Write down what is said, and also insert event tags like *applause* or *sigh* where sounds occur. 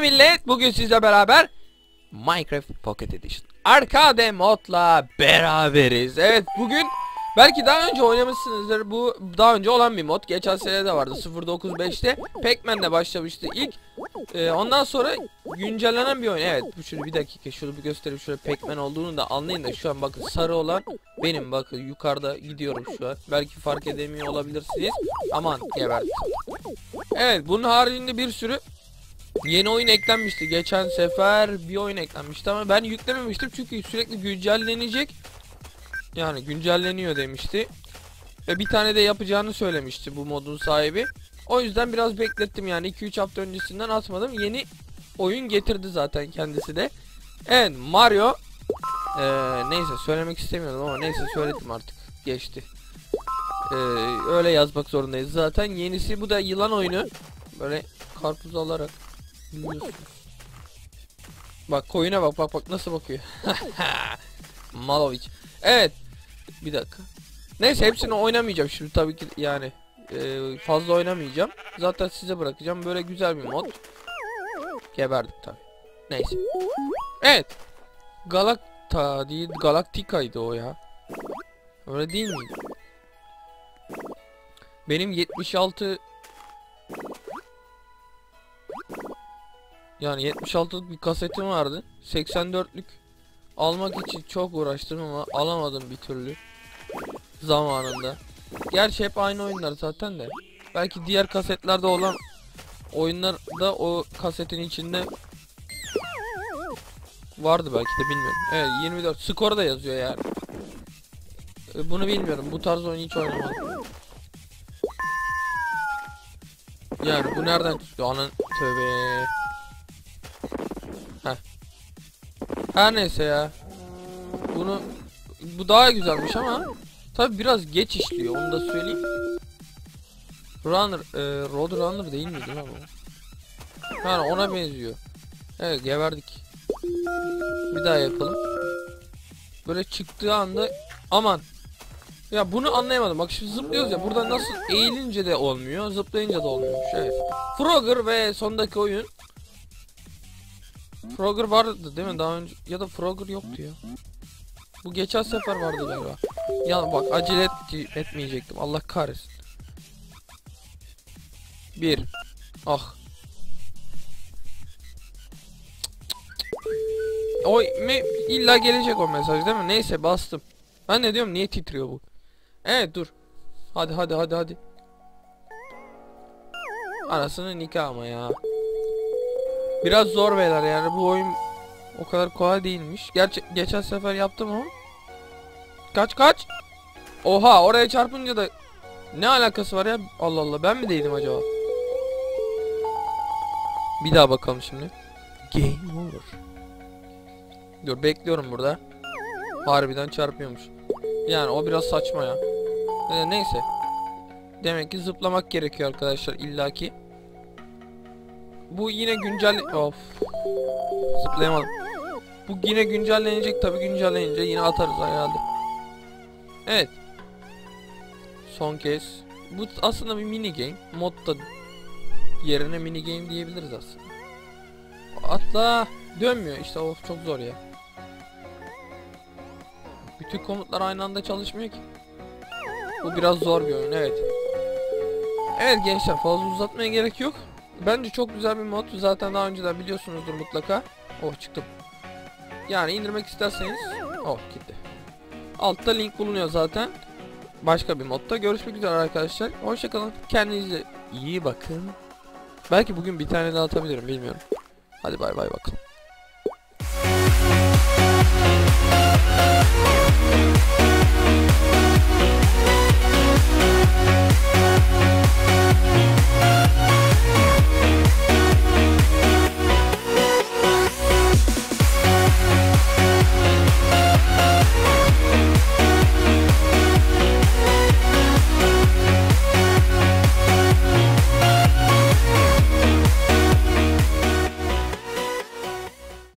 millet. Bugün sizle beraber Minecraft Pocket Edition arcade modla beraberiz. Evet bugün belki daha önce oynamışsınızdır. Bu daha önce olan bir mod. Geçen sene de vardı 095'te. Pac-Man'le başlamıştı ilk. Ee, ondan sonra güncellenen bir oyun. Evet şunu bir dakika şunu bir göstereyim. Şöyle Pac-Man olduğunu da anlayın da şu an bakın sarı olan benim bakın yukarıda gidiyorum şu an. Belki fark edemiyor olabilirsiniz. Aman geberdim. Evet bunun haricinde bir sürü Yeni oyun eklenmişti. Geçen sefer bir oyun eklenmişti ama ben yüklememiştim çünkü sürekli güncellenecek. Yani güncelleniyor demişti. Ve bir tane de yapacağını söylemişti bu modun sahibi. O yüzden biraz beklettim yani 2-3 hafta öncesinden atmadım. Yeni oyun getirdi zaten kendisi de. Evet Mario ee, neyse söylemek istemiyordum ama neyse söyledim artık. Geçti. Ee, öyle yazmak zorundayız zaten. Yenisi bu da yılan oyunu. Böyle karpuz alarak Bak koyuna bak bak bak nasıl bakıyor. *laughs* Malovic. Evet. Bir dakika. Neyse hepsini oynamayacağım şimdi tabii ki yani e, fazla oynamayacağım. Zaten size bırakacağım. Böyle güzel bir mod. Geberdik tabii. Neyse. Evet. Galacta değil Galactica'ydı o ya. Öyle değil miydi? Benim 76 yani 76'lık bir kasetim vardı. 84'lük almak için çok uğraştım ama alamadım bir türlü. Zamanında. Gerçi hep aynı oyunlar zaten de. Belki diğer kasetlerde olan oyunlar da o kasetin içinde vardı belki de bilmiyorum. Evet 24 skor da yazıyor yani. E, Bunu bilmiyorum. Bu tarz oyunu hiç oynamadım. Yani bu nereden çıktı? Anan tövbe. Heh. Her neyse ya. Bunu bu daha güzelmiş ama tabi biraz geç işliyor onu da söyleyeyim. Runner, e, Road Runner değil miydi lan o? Yani ona benziyor. Evet geberdik. Bir daha yapalım. Böyle çıktığı anda aman. Ya bunu anlayamadım. Bak şimdi zıplıyoruz ya. Burada nasıl eğilince de olmuyor, zıplayınca da olmuyormuş. Evet. Frogger ve sondaki oyun Frogger vardı değil mi daha önce ya da Frogger yoktu ya. Bu geçen sefer vardı galiba. Ya bak acele et etmeyecektim. Allah kahretsin. Bir. Ah. O me illa gelecek o mesaj değil mi? Neyse bastım. Ben ne diyorum niye titriyor bu? Evet dur. Hadi hadi hadi hadi. Anasının nikah ama ya. Biraz zor beyler yani bu oyun o kadar kolay değilmiş. Gerçi geçen sefer yaptım ama. Kaç kaç? Oha oraya çarpınca da ne alakası var ya? Allah Allah ben mi değdim acaba? Bir daha bakalım şimdi. Game over. Dur bekliyorum burada. Harbiden çarpıyormuş. Yani o biraz saçma ya. Ee, neyse. Demek ki zıplamak gerekiyor arkadaşlar illaki. Bu yine güncel... Of. Zıplayamadım. Bu yine güncellenecek tabi güncellenince yine atarız herhalde. Evet. Son kez. Bu aslında bir mini game. Modda yerine mini game diyebiliriz aslında. Atla. Dönmüyor işte of çok zor ya. Bütün komutlar aynı anda çalışmıyor ki. Bu biraz zor bir oyun evet. Evet gençler fazla uzatmaya gerek yok. Bence çok güzel bir mod. Zaten daha önceden biliyorsunuzdur mutlaka. Oh çıktım. Yani indirmek isterseniz. Oh gitti. Altta link bulunuyor zaten. Başka bir modda. Görüşmek üzere arkadaşlar. Hoşçakalın. Kendinize iyi bakın. Belki bugün bir tane daha atabilirim bilmiyorum. Hadi bay bay bakalım.